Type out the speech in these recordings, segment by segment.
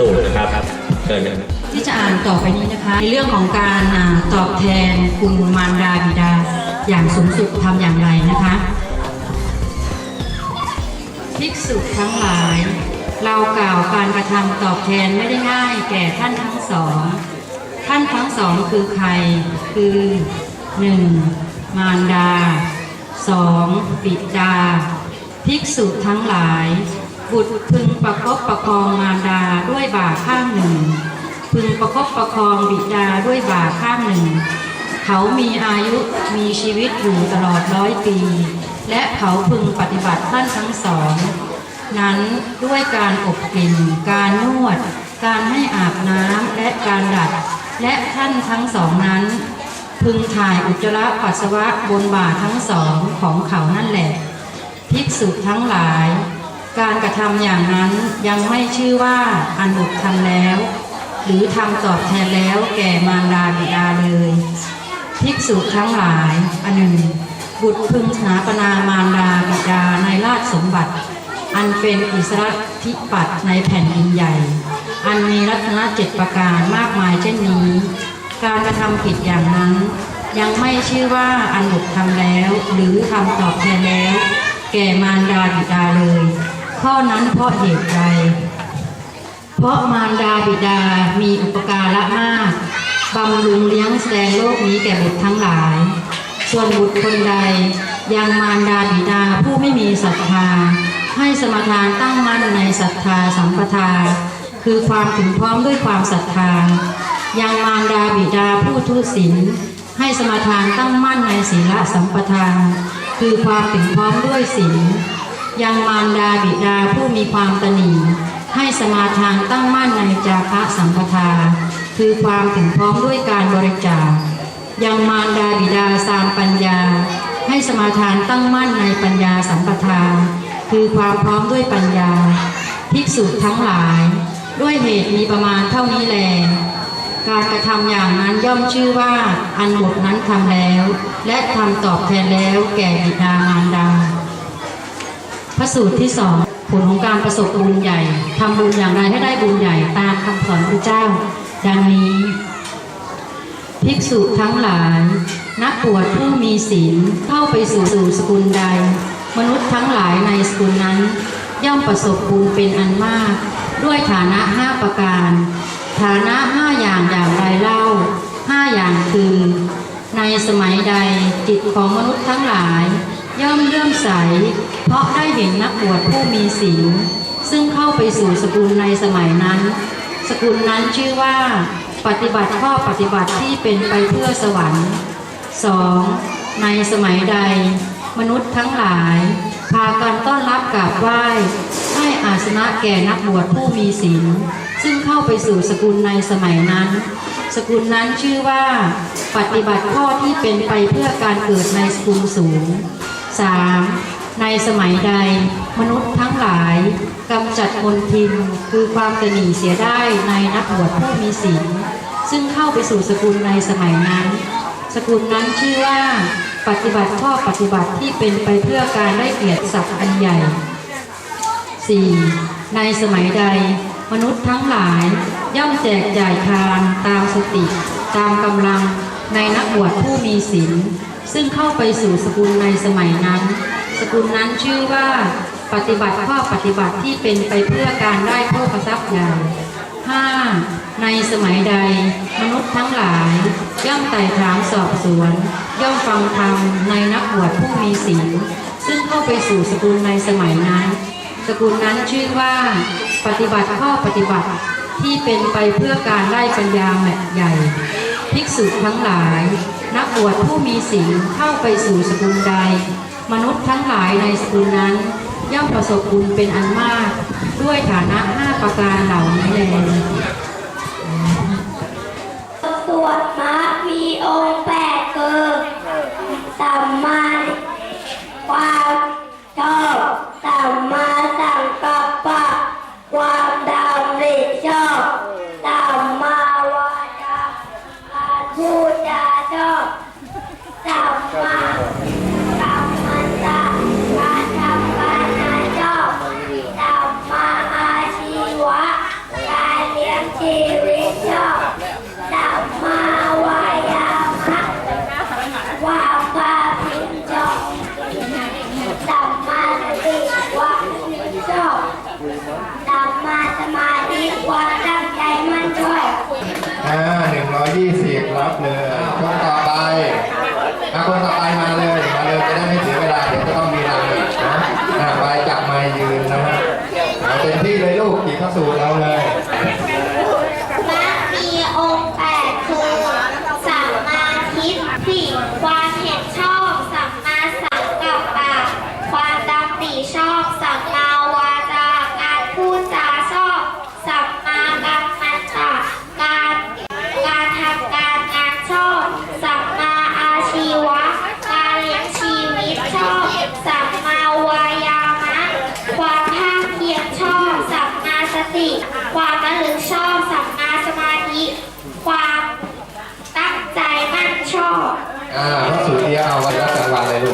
สองพระสูตรนะครับเชิญนะครับ ที่จะอ่านต่อไปนี้นะคะในเรื่องของการอ่าตอบแทนคุณมารดาบิดา อย่างสูงสุดทำอย่างไรนะคะภิกษุทั้งหลาย เรากล่าวการกระทำตอบแทนไม่ได้ง่ายแก่ท่านทั้งสอง ท่านทั้งสองคือใครคือ 1. มารดา 2. บิดา ภิกษุทั้งหลาย บุตรพึงประคบประคองมารดาด้วยบ่าข้างหนึ่ง พึงประคบประคองบิดาด้วยบ่าข้างหนึ่ง เขามีอายุมีชีวิตอยู่ตลอดร้อยปี และเขาพึงปฏิบัติท่านทั้งสอง นั้นด้วยการอบกลิ่น การนวด การให้อาบน้ำและการดัด และท่านทั้งสองนั้น พึงถ่ายอุจจาระปัสสาวะบนบ่าทั้งสองของเขานั่นแหละ ภิกษุทั้งหลาย การกระทำอย่างนั้นยังไม่ชื่อว่าอันบุตรทำแล้ว หรือทำตอบแทนแล้วแก่มารดาบิดาเลยภิกษุทั้งหลายอันหนึ่ง บุตรพึงสถาปนามารดาบิดาในราชสมบัติ อันเป็นอิสระธิปัตในแผ่นดินใหญ่ อันมีรัตนเจ็ดประการมากมายเช่นนี้ การกระทำผิดอย่างนั้น ยังไม่ชื่อว่าอันบุตรทำแล้ว หรือทำตอบแทนแล้ว แก่มารดาบิดาเลย ข้อนั้นเพราะเหตุใด เพราะมารดาบิดามีอุปการะมากบำรุงเลี้ยงแสดงโลกนี้แก่บุตรทั้งหลาย ส่วนบุตรคนใดยังมารดาบิดาผู้ไม่มีศรัทธา ให้สมทานตั้งมั่นในศรัทธาสัมปทา คือความถึงพร้อมด้วยความศรัทธา ยังมารดาบิดาผู้ทุศีลให้สมทานตั้งมั่นในศีลสัมปทา คือความถึงพร้อมด้วยศีล ยังมารดาบิดาผู้มีความตนีให้สมาทานตั้งมั่นในจาคะสัมปทา คือความถึงพร้อมด้วยการบริจาค ยังมารดาบิดาสามปัญญา ให้สมาทานตั้งมั่นในปัญญาสัมปทา คือความพร้อมด้วยปัญญา ภิกษุทั้งหลาย ด้วยเหตุมีประมาณเท่านี้แล การกระทำอย่างนั้นย่อมชื่อว่าอันบุตรนั้นทำแล้ว และทำตอบแทนแล้วแก่บิดามารดา พระสูตรที่สองผลของการประสบบุญใหญ่ทำบุญอย่างไรให้ได้บุญใหญ่ตามคำสอนพระเจ้า ดังนี้ ภิกษุทั้งหลาย นักบวชผู้มีศีลเข้าไปสู่สู่สกุลใด มนุษย์ทั้งหลายในสกุลนั้น ย่อมประสบบุญเป็นอันมาก ด้วยฐานะห้าประการ ฐานะห้าอย่างอย่างไรเล่าห้าอย่างคือ ในสมัยใดจิตของมนุษย์ทั้งหลาย ย่อมเลื่อมใส เพราะได้เห็นนักบวชผู้มีศีลซึ่งเข้าไปสู่สกุลในสมัยนั้น สกุลนั้นชื่อว่า ปฏิบัติข้อปฏิบัติที่เป็นไปเพื่อสวรรค์ 2. ในสมัยใด มนุษย์ทั้งหลาย พากันต้อนรับกราบไหว้ให้อาสนะแก่นักบวชผู้มีศีลซึ่งเข้าไปสู่สกุลในสมัยนั้น สกุลนั้นชื่อว่า ปฏิบัติข้อที่เป็นไปเพื่อการเกิดในสกุลสูง 3. ในสมัยใด มนุษย์ทั้งหลายกำจัดมนทินคือความตนีเสียได้ในนักบวชผู้มีศีลซึ่งเข้าไปสู่สกุลในสมัยนั้น สกุลนั้นชื่อว่าปฏิบัติข้อปฏิบัติที่เป็นไปเพื่อการได้เกียรติศักดิ์อันใหญ่ 4. ในสมัยใด มนุษย์ทั้งหลายย่อมแจกจ่ายทานตามสติ ตามกำลัง ในนักบวชผู้มีศีลซึ่งเข้าไปสู่สกุลในสมัยนั้น สกุลนั้นชื่อว่าปฏิบัติข้อปฏิบัติที่เป็นไปเพื่อการได้โภคทรัพย์ใหญ่ 5. ในสมัยใด มนุษย์ทั้งหลาย ย่อมไต่ถามสอบสวน ย่อมฟังธรรมในนักบวชผู้มีศีลซึ่งเข้าไปสู่สกุลในสมัยนั้น สกุลนั้นชื่อว่า ปฏิบัติข้อปฏิบัติที่เป็นไปเพื่อการได้ปัญญาใหญ่ ภิกษุทั้งหลาย นักบวชผู้มีศีลเข้าไปสู่สกุลใด มนุษย์ทั้งหลายในสกุลนั้น ย่อมประสบบุญเป็นอันมาก ด้วยฐานะห้าประการเหล่านี้แลสวดมะมีองค์แปดคือสัมมา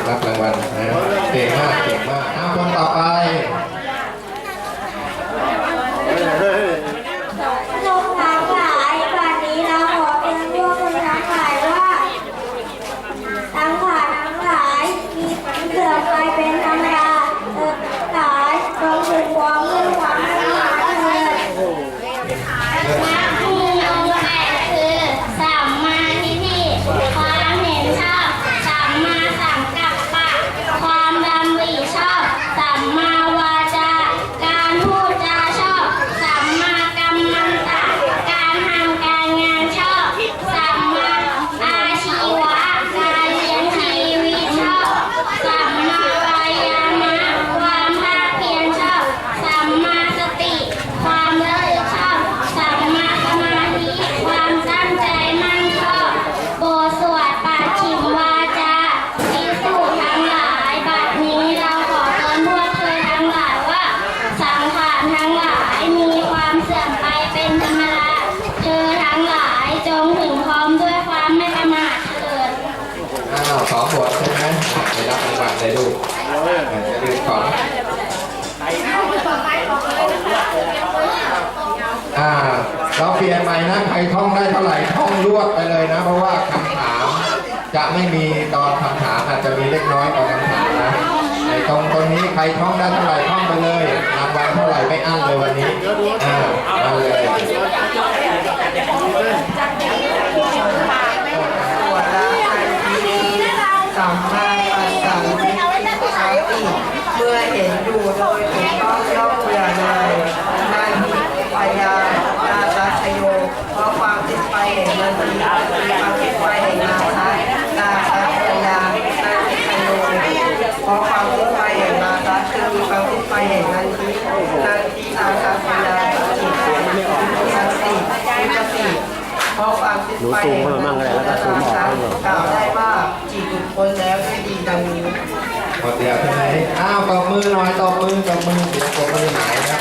รับรางวัลนะเก่งมาเก่ง เราเปลี่ยนใหม่นะใครท่องได้เท่าไหร่ท่องรวดไปเลยนะ เพราะว่าคำถาม จะไม่มีตอนคำถามอาจจะมีเล็กน้อยตอนคำถามนะไอ้ตรงตรงนี้ใครท่องได้เท่าไหร่ท่องไปเลยรางวันเท่าไหร่ไม่อั้นเลยวันนี้อ่ามาเลย ขอความรู้ไปอย่างมาตาคือความรู้ไปอย่างนั้นคือทางที่อาคาพยาจิตสันติสันติเพราะความคิดไปอย่างนั้นกล่าวได้ว่าจิตหลุดพ้นแล้วด้วยดีดังนี้ขอเดียวใช่ไหมอ้าวตบมือหน่อยตบมือตบมือเดี๋ยวผมไม่หมายครับ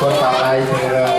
คนต่อไปเชิญเลย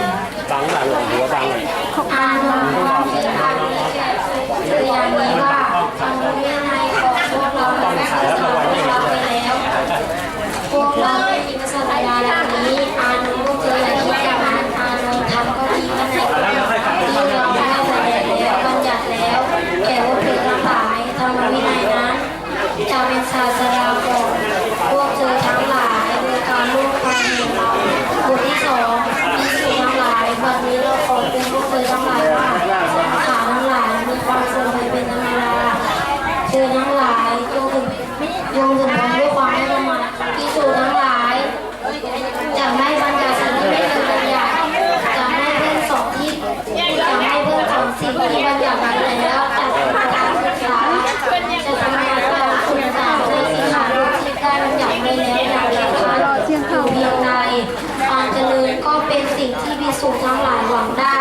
สุขทั้งหลายหวังได้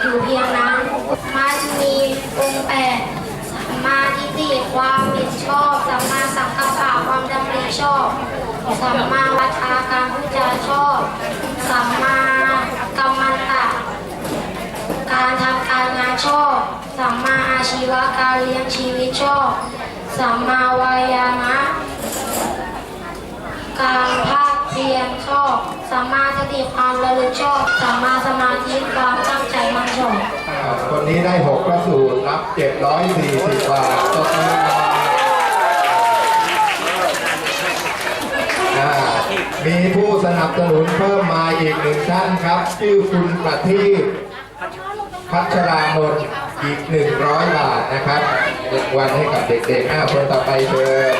อยู่เพียงนั้น มันมีองค์แปดสัมมาทิฏฐิความเห็นชอบสัมมาสังกัปปะความดำริชอบสัมมาวาจาการพูดจาชอบสัมมากรรมตะ การทำการงานชอบสัมมาอาชีวะการเลี้ยงชีวิตชอบสัมมาวายามะการภาค เรียรชอบสัมมาสติความระลึกชอบสัมมาสมาธิความตั้งใจมั่นคงคนนี้ได้หกก็สูตรรับเจ็ดร้อยสี่สิบบาทตกมีผู้สนับสนุนเพิ่มมาอีกหนึ่งท่านครับ ชื่อคุณประทีปพัชรามนอีกหนึ่งร้อยบาทนะครับรางวันให้กับเด็กๆห้าคนต่อไปเชิญ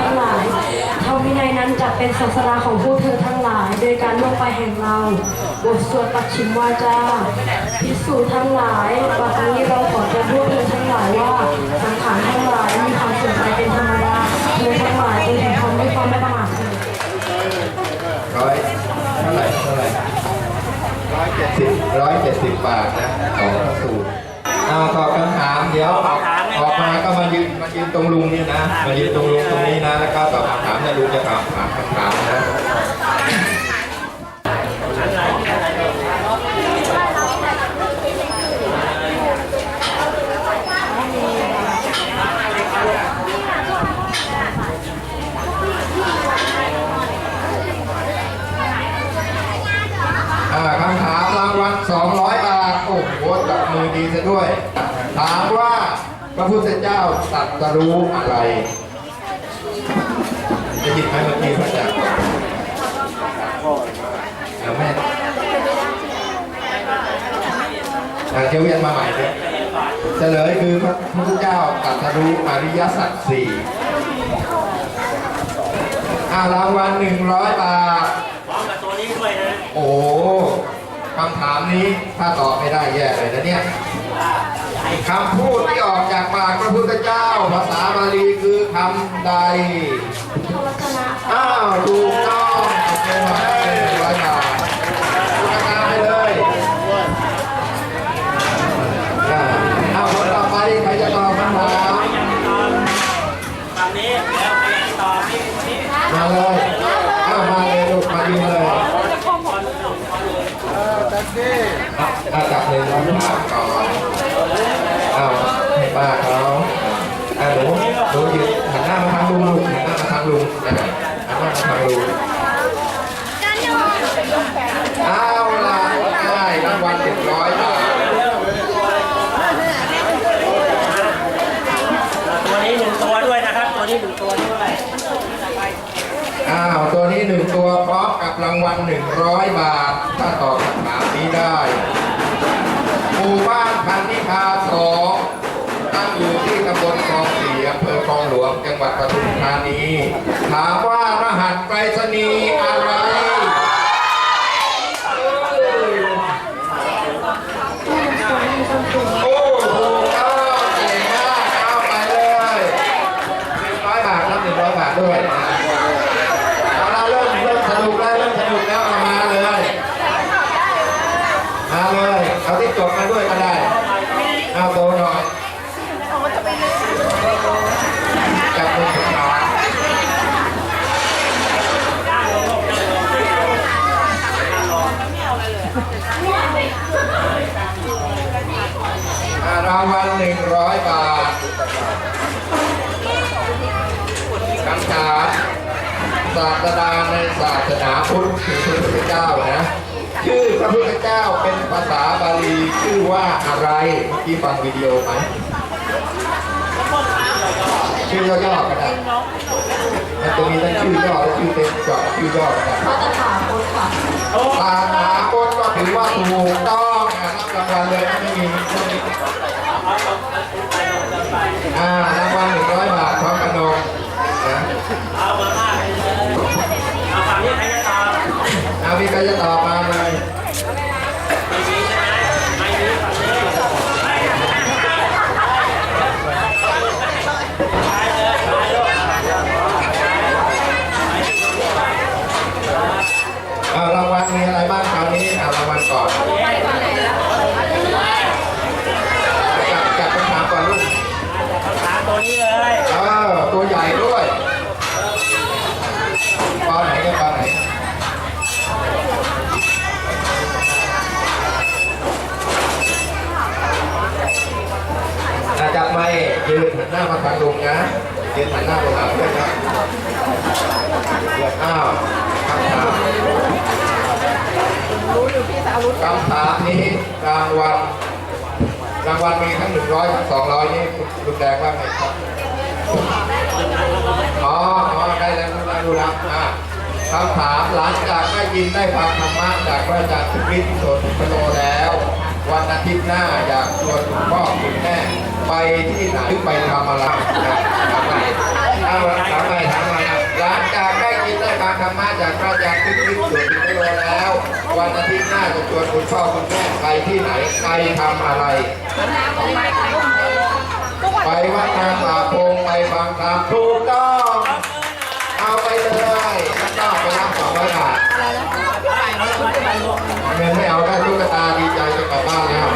ทั้งหลายธรรมวินัยนั้นจะเป็นศาสดาของพวกเธอทั้งหลาย โดยการลงไปแห่งเรา บทสวดปัจฉิมวาจาพิสูจน์ทั้งหลายบัดนี้เราขอจะพวกเธอทั้งหลายว่าสังขารทั้งหลายมีความสนใจเป็นธรรมดาเธอทั้งหลายจงทำความด้วยความไม่ประมาทเถิดร้อยเท่าไหร่เท่าไหร่ร้อยเจ็ดสิบร้อยเจ็ดสิบบาทนะสองสูตรเอาตอบคำถามเดี๋ยว ออกมาก็มายืนมายืนตรงลุงเนี่ยนะ มายืนตรงลุงตรงนี้นะ แล้วก็ตอบคำถามนะลุงจะตอบถามคำถามนะ อ่าคำถามรางวัล200 บาท โอ้โหจับมือดีซะด้วย ถามว่า พระพุทธเจ้าตรัสรู้อะไรจะหยิบไหมเมื่อกี้พระอาจารย์เอาแม่อ่าเดี๋ยวเวียนมาใหม่เลยเฉลยคือพระพุทธเจ้าตรัสรู้อริยสัจสี่อ่ารางวัล100บาทโอ้คำถามนี้ถ้าตอบไม่ได้แย่เลยนะเนี่ยคำพูดที่ออก จากปากพระพุทธเจ้า ภาษาบาลีคือคำใด อ้าวถูกต้องโอเคหน่อยร้อยบาทถูกตามไปเลยอ่าอ้าวคนต่อไปใครจะตอบคำถามมาเลยอ้าวมาเลยลูกมายืนเลยอะอะจับเลยร้อยบาทก่อนอ้าวให้ ป้าเขาอะหนูหนูยืนหันหน้ามาทางลุงลูกหันหน้ามาทางลุงหันหน้ามาทางลุงเอาล่ะได้รางวัลเจ็ดร้อยบาทตัวนี้หนึ่งตัวด้วยนะครับ ตัวนี้หนึ่งตัวด้วยอ้าวตัวนี้หนึ่งตัวพร้อมกับรางวัลหนึ่งร้อยบาท ถ้าตอบคำถามนี้ได้หมู่บ้าน คลองหลวงจังหวัดปทุมธานี ถามว่ารหัสไปรษณีย์อะไร โอ้ถูกต้องเก่งมากเอาไปเลยหนึ่งร้อยบาทครับหนึ่งร้อยบาทด้วยนะเอาละเริ่มเริ่มสนุกแล้วเริ่มสนุกแล้วเอามาเลย มาเลย เอาที่จบมาด้วยก็ได้ เอาโตหน่อยจับมือผมหน่อย หนึ่งร้อยบาทคำถามศาสดาในศาสนาพุทธคือพระพุทธเจ้านะ ชื่อพระพุทธเจ้าเป็นภาษาบาลีชื่อว่าอะไรเมื่ฟังวิดีโอไหมชื่อย่อๆก็ได้มันจะมีทั้งชื่อย่อและชื่อเต็มจอดชื่อย่อก็ได้พระตถาคตค่ะตาหาคตก็ถือว่าถูกต้องอะรับรางวัลเลยนไม่มีไม่มีอ่ารางวัลหนึ่งร้อยบาทพร้อมขนมนะ เอามาม่าไปเลยเอาฝั่งนี้ใครจะตอบ เอามีใครจะตอบมาเลย ไม่มีใช่ไหมไม่มีฝั่งนี้ไปเลยไปลูก อ่ารางวัลมีอะไรบ้างคราวนี้อ่ารางวัลก่อนจับจับคำถามก่อนลูก คำถามตัวนี้เลย เออตัวใหญ่ด้วยปอไหนกันปอไหนอะจับ ไม่ยืนหันหน้ามาทางลุงนะยืนหันหน้าไปหาเพื่อนนะเดี๋ยวอ้าวคำถามคำถามนี้รางวัลรางวัลมีทั้งหนึ่งร้อยทั้งสองร้อยนี่ลุงแดงว่าไงครับอ๋ออ๋อได้แล้วรู้แล้วรู้แล้วอะคำถามหลังจากได้ยินได้ฟังธรรมะจากพระอาจารย์สุรินทร์โสติพโลแล้ว วันอาทิตย์หน้าอยากชวนคุณพ่อคุณแม่ไปที่ไหนไปทำอะไรนะถามไปเอาถามไปถามไปหลังจากได้ยินได้ฟังธรรมะจากพระอาจารย์สุรินทร์โสติพโลแล้ว วันอาทิตย์หน้าจะชวนคุณพ่อคุณแม่ไปที่ไหนไปทำอะไรไปวัดนาป่าพงไปฟังธรรมถูกต้องเอาไปเลยแล้วก็ไปรับสองร้อยบาทเงินไม่เอาได้ตุ๊กตาดี กลับบ้านแล้ว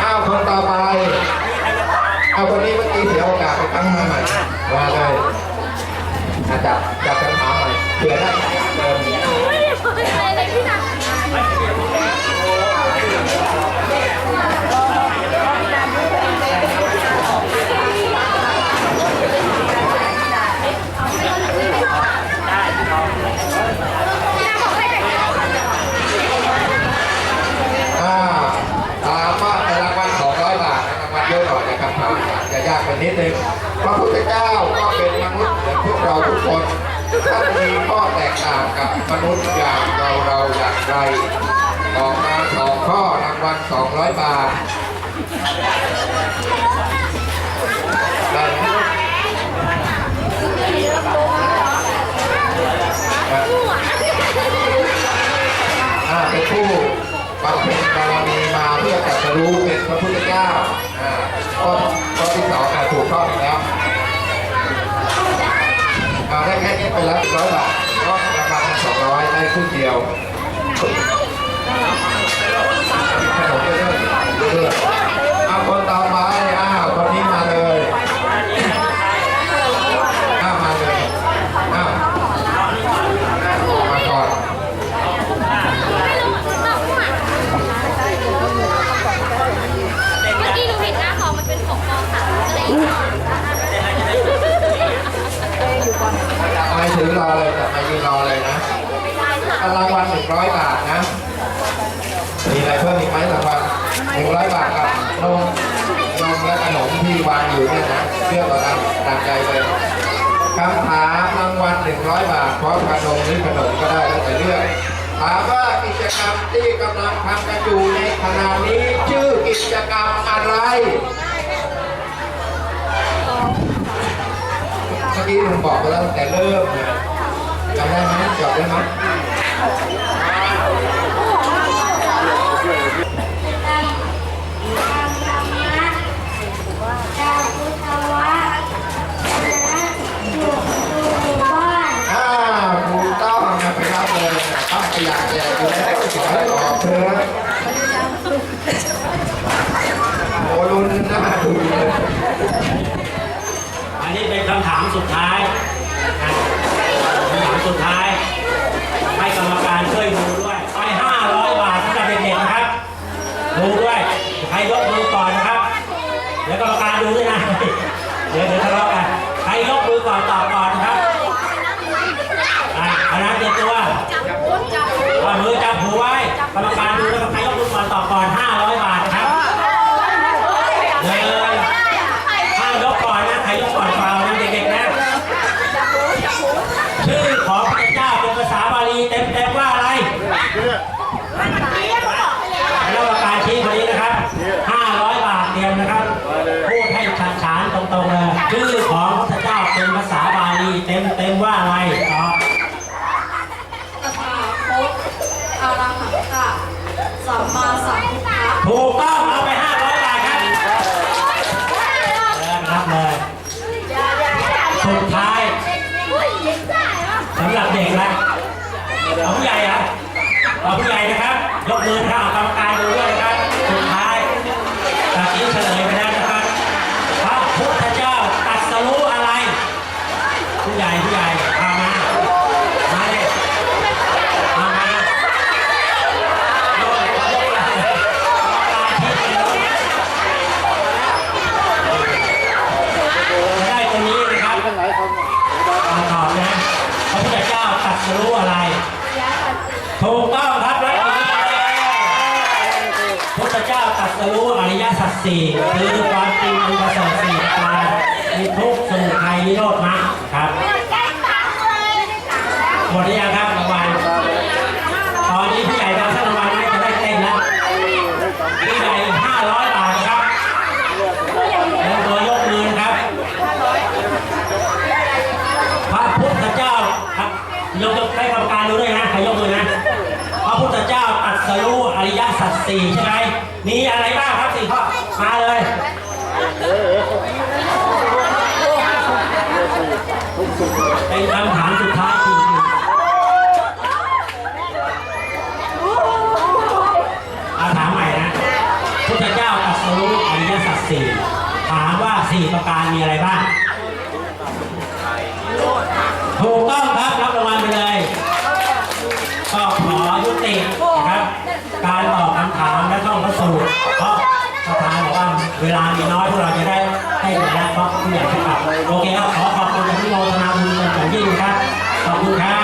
เอาคนต่อไปเอาคนนี้เมื่อกี้เสียโอกาสไปตั้งมาใหม่มาเลยอะจับจับคำถามใหม่เผื่อได้เติมอ่าถามว่าในรางวัล200 บาทนะรางวัลเยอะหน่อยนะครับถามจะยา กไปนิดนึงพระพุทธเจ้าก็เป็นมนุษย์เหมือนพวกเราทุกคนท่านมีข้อแตกต่างกับมนุษย์อย่างเราเราอย่างไรออกมาสองข้อรางวัล200 บาทได้ไหมเป็นผู้บำเพ็ญบารมีมาเพื่อตรัสรู้เป็นพระพุทธเจ้า ข้อข้อที่สองอะถูกข้อหนึ่งแล้วเอาได้แค่นี้ไปแล้วร้อยบาทก็ราคาสองร้อยได้ครึ่งเดียวขนมเรื่อยๆเรื่อยๆเอาคนต่อไปอ้าวคนนี้มาเลยอ้าวมาเลยอ้าวมาก่อน เมื่อกี้หนูเห็นหน้าของมันเป็นของปลอมค่ะก็เลย ไม่ถือรอเลยแต่ไม่ยืนรอเลยนะรางวัลหนึ่งร้อยบาทนะ มีอะไรเพิ่มอีกไหมรางวัลหนึ่งร้อยบาทกับนมนมและขนมที่วางอยู่เนี่ยนะเลือกเอาตามตามใจเลยคำถามรางวัลหนึ่งร้อยบาทพร้อมขนมหรือขนมก็ได้แล้วแต่เลือกถามว่า กิจกรรมที่กำลังทำกันอยู่ในขณะนี้ชื่อกิจกรรมอะไรเมื่อกี้ผมบอกไปแล้วแต่เริ่มจำได้ไหมจบได้ไหม โอ้ลุนนะอันนี้เป็นคำถามสุดท้ายคำถามสุดท้าย ให้กรมการช่วยดูด้วยไป500 บาทสำหรัเด็กๆนะครับ ดูด้วย ใครยกมือก่อนนะครับ แล้วก็รมการดูด้วยนะ กรรมการดูกรรมการยกมือก่อนตอบก่อน500 บาท ขันตะสัมมาสัมพุทธะ ถูกต้อง ต้องครับพระพุทธเจ้าตรัสรู้อริยสัจสี่คือความจริงอันประเสริฐสี่การมีทุกข์สมุทัยนิโรธมรรคครับหมดยัง สี่ใช่ไหม มีอะไรบ้างครับสี่ข้อ มาเลยเป็นคำถามสุดท้ายจริงๆอาถามใหม่นะพุทธเจ้าตรัสรู้อริยสัจสี่ถามว่าสี่ประการมีอะไรบ้าง อย่าน้อยพวกเราจะได้ให้รายได้บ้างผู้ใหญ่ทุกฝ่ยโอเคครับขอขอบคุณที่เราทำงานเป็อย่างยิ่งครับขอบคุณครับ